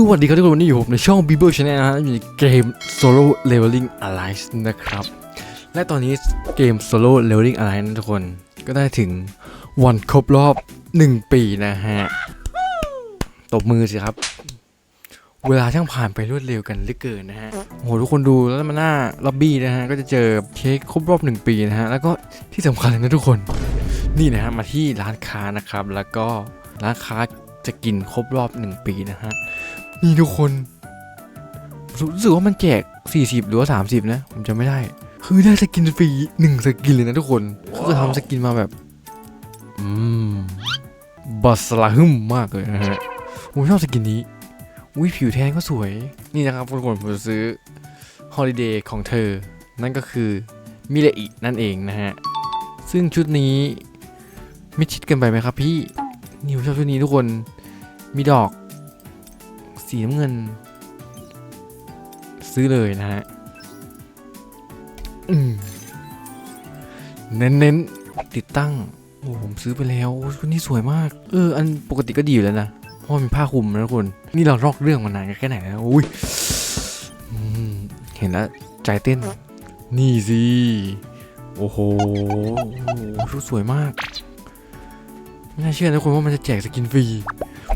สวัสดีครับทุกคนวันนี้อยู่ผมในช่อง b ีเบอร์ชาแนลนะฮะอยู่ในเกม Solo Leveling Alliance นะครับ และตอนนี้เกม Solo Leveling Alliance นะทุกคนก็ได้ถึงวันครบรอบ 1 ปีนะฮะ ตบมือสิครับ เวลาช่างผ่านไปรวดเร็วกันเหลือเกินนะฮะโอ้โหทุกคนดูแล้วมาหน้าล็อบบี้นะฮะ ก็จะเจอเค้กครบรอบ 1 ปีนะฮะ แล้วก็ที่สำคัญเลยนะทุกคนนี่นะฮะมาที่ร้านค้านะครับแล้วก็ร้านค้าจะกินครบรอบ 1 ปีนะฮะ นี่ทุกคน รู้สึกว่ามันแจก 40 หรือว่า 30 นะ ผมจำไม่ได้ คือได้สกินฟรีหนึ่งสกินเลยนะทุกคนคือทำสกินมาแบบ อืมบัสลาฮึมมากเลยนะฮะผมชอบสกินนี้อุ้ยผิวแทนก็สวย นี่นะครับทุกคนผมจะซื้อ Holiday ของเธอ นั่นก็คือมิเลอินั่นเองนะฮะ ซึ่งชุดนี้ไม่ชิดเกันไปไหมครับพี่ นี่ผมชอบชุดนี้ทุกคน มีดอก สีน้ำเงิน ซื้อเลยนะฮะอืมเน้นๆติดตั้ง โอ้ผมซื้อไปแล้วโอ้ชุดนี้สวยมาก เออ อันปกติก็ดีอยู่แล้วนะ เพราะมันมีผ้าคลุมนะทุกคน นี่เราลอกเรื่องมานานแค่ไหนแล้วอุ้ยเห็นแล้วใจเต้น นี่สิ โอ้โหชุดสวยมาก ไม่น่าเชื่อนะทุกคนว่ามันจะแจกสกินฟรี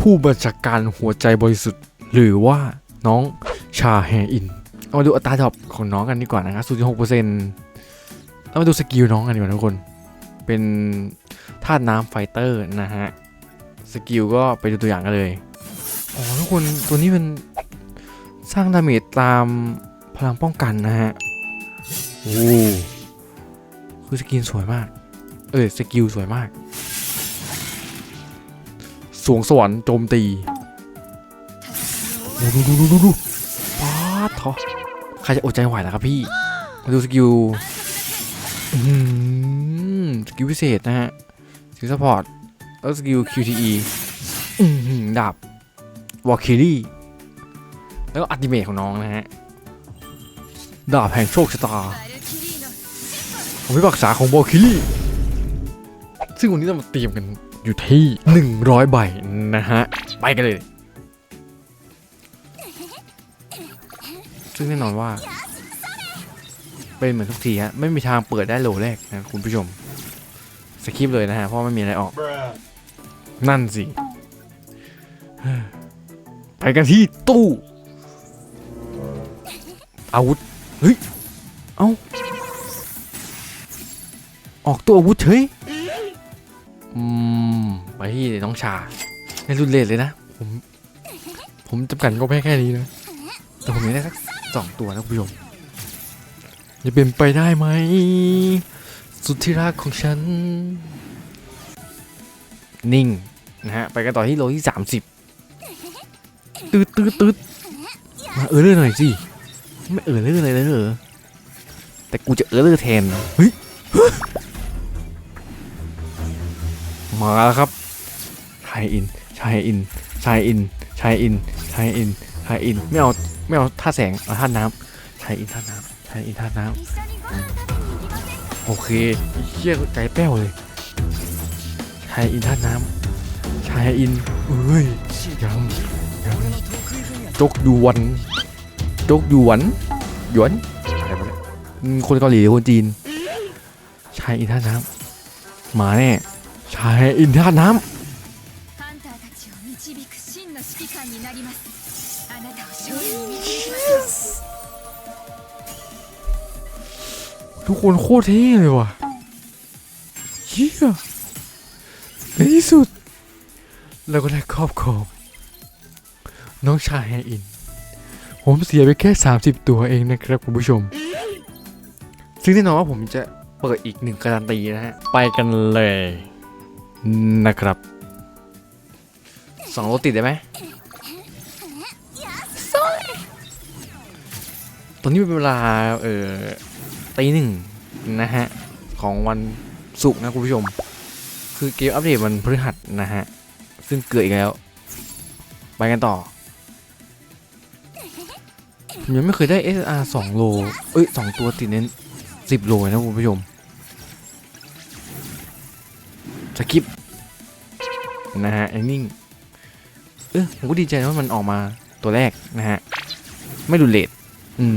ผู้บัญชาการหัวใจบริสุทธิ์ หรือว่าน้องชาแฮอิน เอามาดูอัตราดรอปของน้องกันดีกว่านะครับ0.6%เอามาดูสกิลน้องกันดีกว่าทุกคน เป็นธาตุน้ำไฟเตอร์นะฮะ สกิลก็ไปดูตัวอย่างกันเลย อ๋อทุกคนตัวนี้มันสร้างดาเมจตามพลังป้องกันนะฮะ โอ้คือสกินสวยมาก เออสกิลสวยมาก สวงสวรรค์โจมตี ดูดูดูดูดูป๊าดเถอใครจะอดใจไหวล่ะครับพี่ มาดูสกิลอื้อหือสกิลพิเศษนะฮะ สกิลซัพพอร์ต แล้วสกิล QTE อื้อหือดาบวอลคิรี่ แล้วก็อัติเมทของน้องนะฮะ ดาบแห่งโชคชะตาผมพิพากษาของวอลคิรี่ ซึ่งวันนี้เรามาเตรียมกันอยู่ที่ 100 ใบนะฮะ ไปกันเลย ซึ่งแน่นอนว่า เป็นเหมือนทุกทีฮะไม่มีทางเปิดได้โหลแรกนะคุณผู้ชมสคริปเลยนะฮะเพราะไม่มีอะไรออก นั่นสิไปกันที่ตู้อาวุธเฮ้ยเอ้าออกตัวอาวุธเฉยอืมไปที่น้องชาในรุ่นเลทเลยนะผมผมจำกัดก็แค่แค่นี้นะแต่ผมอยากได้สัก สองตัวนะคุณผู้ชมจะเป็นไปได้ไหม สุดที่รักของฉัน นิ่ง นะฮะ ไปกันต่อที่โลที่ 30ตืดตืดตืดมาเออเรื่องหน่อยสิ ไม่เออเรื่องอะไรเลยเหรอ แต่กูจะเออเรื่องแทนเฮ้ยมาแล้วครับชายอินชายอินชายอินชายอินชายอินชายอิน ไม่เอาไม่เอาท่าแสงเอาท่าน้ำชายอินท่าน้ำชายอินท่าน้ำโอเคเชี่ยใจแป้วเลยชายอินท่าน้ำชายอินเอ้ยยังยังจกยวนจกยวนหยวนอะไรวะเนี่ยคนเกาหลีหรือคนจีนชายอินท่าน้ำมาแน่ชายอินท่าน้ำ ทุกคนโคตรเท่เลยว่ะเฮียในที่สุดเราก็ได้ครอบครองน้องชายแฮอิน ผมเสียไปแค่ 30 ตัวเองนะครับคุณผู้ชม ซึ่งแน่นอนว่าผมจะเปิดอีกหนึ่งการันตีนะฮะ ไปกันเลยนะครับสองโลติดได้ไหมตอนนี้เป็นเวลา เออ ตีหนึ่งนะฮะ ของวันศุกร์นะคุณผู้ชม คือเกมอัปเดตวันพฤหัสนะฮะ ซึ่งเกิดอีกแล้ว ไปกันต่อผมยังไม่เคยได้ SR 2 โล เอ้ย 2 ตัวติดเน้น 10 โลนะคุณผู้ชมสกิปนะฮะไอ้นิ่ง เออผมก็ดีใจว่ามันออกมาตัวแรกนะฮะ ไม่ดูเลทอืม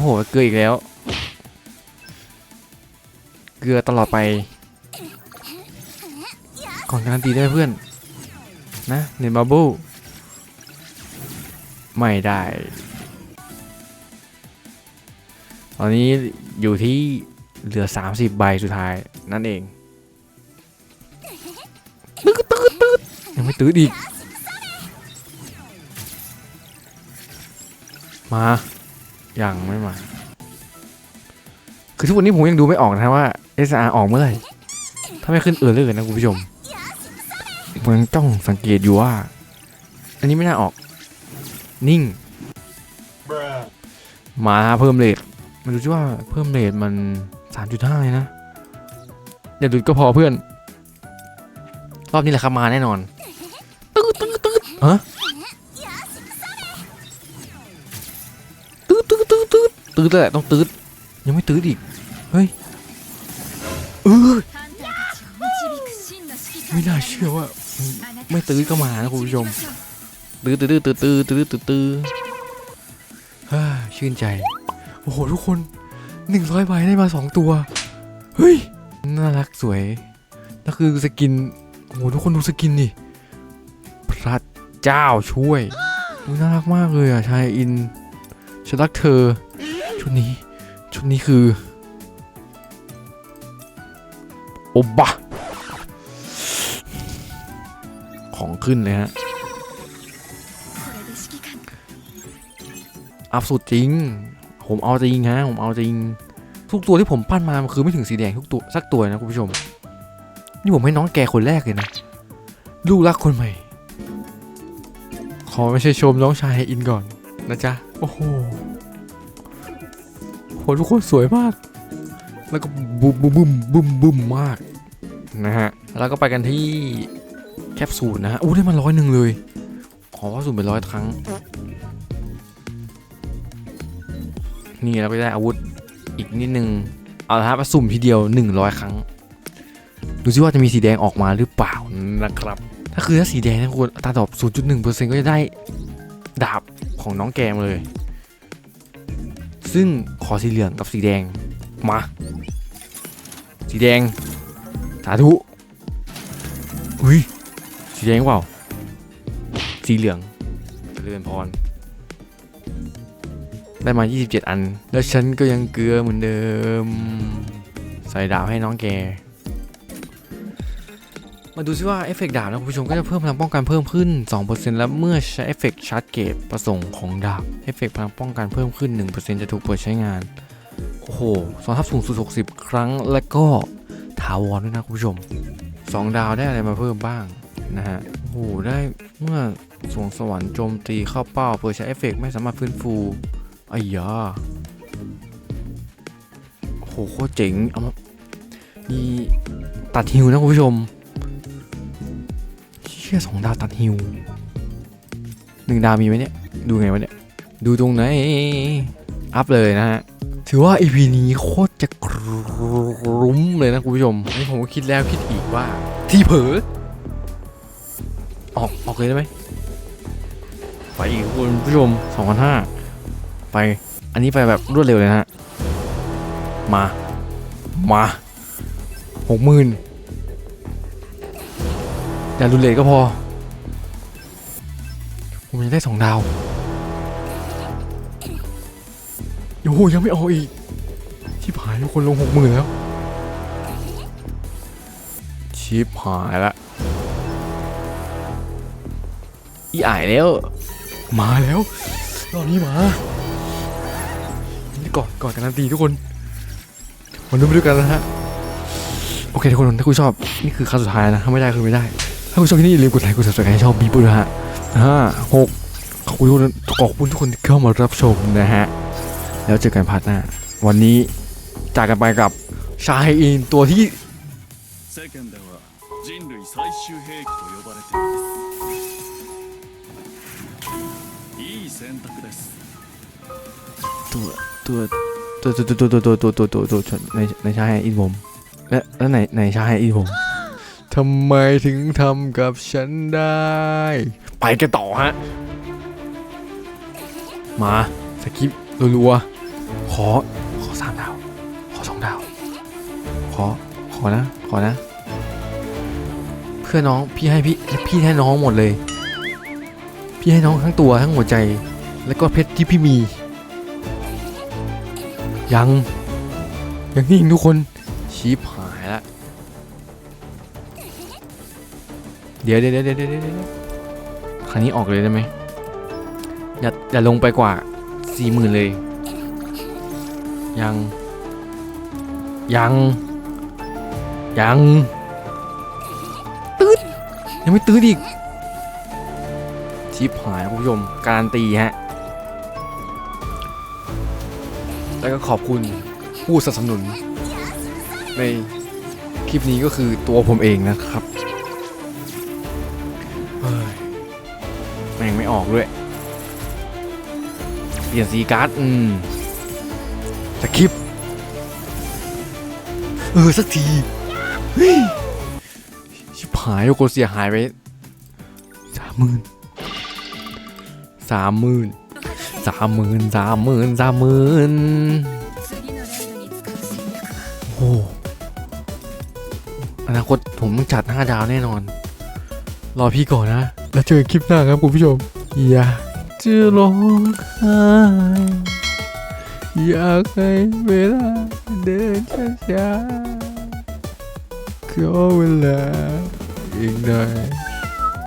อ้โห เกลืออีกแล้ว เกลือตลอดไป ก่อนการันตีได้เพื่อน นะเนนบับเบิลไม่ได้ ตอนนี้อยู่ที่เหลือ 30 ใบสุดท้ายนั่นเองตืดตืดตืดยังไม่ตืดอีก มา ยังไม่มา คือทุกวันนี้ผมยังดูไม่ออกนะว่า SR ออกเมื่อไหร่ ถ้าไม่ขึ้นเออเลยนะคุณผู้ชมผมยังจ้องสังเกตอยู่ว่า อันนี้ไม่น่าออก นิ่ง มาเพิ่มเลทมันดูสิว่าเพิ่มเลทมัน 3.5เลยนะ อย่าดุดก็พอเพื่อน รอบนี้แหละครับมาแน่นอนตืดตืดตืดฮะ ตื้อแล้วแหละต้องตื้อยังไม่ตื้ดอีก เฮ้ยเออไม่น่าเชื่อว่า ไม่ตื้ดก็มานะคุณผู้ชม ตื้อตื้อตื้อตื้อตื้อตื้อตื้อฮ่าชื่นใจ โอ้โห ทุกคนหนึ่งร้อยใบได้มาสองตัว เฮ้ย น่ารักสวยนั่นคือสกิน โอ้โห ทุกคนดูสกินดิพระเจ้าช่วยน่ารักมากเลยอะชายอินฉันรักเธอ ชุดนี้ ชุดนี้คือ โอบะ ของขึ้นเลยฮะ อัพสุดจริง ผมเอาจริงฮะ ผมเอาจริง ทุกตัวที่ผมปั้นมามันคือไม่ถึงสีแดงทุกตัวสักตัวนะคุณผู้ชม นี่ผมให้น้องแกคนแรกเลยนะ ลูกรักคนใหม่ ขอไม่ใช่ชมน้องชายอินก่อนนะจ๊ะ โอ้โห โหทุกคนสวยมาก แล้วก็บุ้มบุ้มบุ้มบุ้มบุ้มมากนะฮะ แล้วก็ไปกันที่แคปซูลนะฮะอู้ได้มาร้อยหนึ่งเลย ขอว่าสูนเป็นร้อยครั้ง นี่เราก็ได้อาวุธอีกนิดนึง เอาละครับมาสุ่มทีเดียว 100 ครั้ง ดูซิว่าจะมีสีแดงออกมาหรือเปล่านะครับ ถ้าคือถ้าสีแดงนะคุณอัตาดอก0.1%ก็จะได้ดาบของน้องแกมเลย ซึ่งขอสีเหลืองกับสีแดงมา สีแดง สาธุอุ้ยสีแดงเปล่า สีเหลืองเจริญพร ได้มา 27 อัน แล้วฉันก็ยังเกลือเหมือนเดิม ใส่ดาวให้น้องแก มาดูซิว่าเอฟเฟกต์ดาบนะคุณผู้ชมก็จะเพิ่มพลังป้องกันเพิ่มขึ้น 2%และเมื่อใช้เอฟเฟกต์ชาร์จเกตประสงค์ของดาบเอฟเฟกต์พลังป้องกันเพิ่มขึ้น 1%จะถูกเปิดใช้งาน โอ้โหสองทับสูงสุด 60 ครั้งและก็ถาวรด้วยนะคุณผู้ชม 2 ดาวได้อะไรมาเพิ่มบ้างนะฮะโอ้โหได้เมื่อสวงสวรรค์โจมตีเข้าเป้าเปิดใช้เอฟเฟกต์ไม่สามารถฟื้นฟูไอ้ยาโอ้โหโคตรเจ๋งเอามามีตัดฮิวนะคุณผู้ชม ชี่ยสองดาวตัดฮิวหนึ่งดาวมีไหมเนี่ย ดูไงวะเนี่ย ดูตรงไหน อัพเลยนะฮะ ถือว่า EP นี้โคตรจะกรุ้มเลยนะคุณผู้ชมอันนี้ผมก็คิดแล้วคิดอีกว่า ที่เผลอออกออกเลยได้ไหมไปอีกคุณผู้ชม2,500ไป อันนี้ไปแบบรวดเร็วเลยนะฮะ มา มาหกหมื่น อย่ารุนเลทก็พอ ผมยังได้สองดาวโอ้โหยังไม่เอาอีกชิบหายทุกคนลงหกหมื่นแล้ว ชิบหายละ อีอ่ายแล้ว มาแล้วรอบนี้มานี่ก่อนก่อนกันนาตีทุกคนมาดูไปด้วยกันนะฮะ โอเคทุกคนถ้าคุณชอบ นี่คือครั้งสุดท้ายนะ ถ้าไม่ได้คือไม่ได้ ถ้าคุณชอบที่นี่อย่าลืมกดไลค์กด subscribe ให้ช่องบีบูด้วยฮะห้าหกขอบคุณทุกคนขอบคุณทุกคนที่เข้ามารับชมนะฮะ แล้วเจอกันพาร์ทหน้า วันนี้จากกันไปกับชายอินตัวที่ 世間では人類最終兵器と呼ばれていますいい選択です ตัวตัวตัวตัวตัวตัวตัวตัวตัวตัวตัวในในชายอินผมและแล้วไหนไหนชายอินผม ทำไมถึงทำกับฉันได้ ไปกันต่อฮะ มาสกิปรัวๆขอ ขอสามดาว ขอสองดาว ขอ ขอนะ ขอนะ เพื่อน้อง พี่ให้พี่ พี่ให้น้องหมดเลย พี่ให้น้องทั้งตัวทั้งหัวใจ แล้วก็เพชรที่พี่มี ยัง ยังนี่ทุกคนชีพหา ดี๋ยวเดี๋ยวเดี๋ยวเดี๋ยวเดี๋ยวเดี๋ยวครั้งนี้ออกเลยได้ไหมอย่าอย่าลงไปกว่าสี่หมื่นเลย ยัง ยัง ยังตืดยังไม่ตืดอีกชิปหายคุณผู้ชม การันตีฮะ แล้วก็ขอบคุณผู้สนับสนุน ในคลิปนี้ก็คือตัวผมเองนะครับ แม่งไม่ออกด้วย เปลี่ยนสีการ์ด อืมสคริปเออ สักทีชิบหายโกเสียหายไปสามหมื่นสามหมื่นสามหมื่นสามหมื่นสามหมื่นโอ้อนาคตผมต้องจัดห้าดาวแน่นอน รอพี่ก่อนนะ แล้วเจอกันคลิปหน้าครับคุณผู้ชม อยากจะร้องไห้อยากให้เวลาเดินช้าๆขอเวลาอีกหน่อย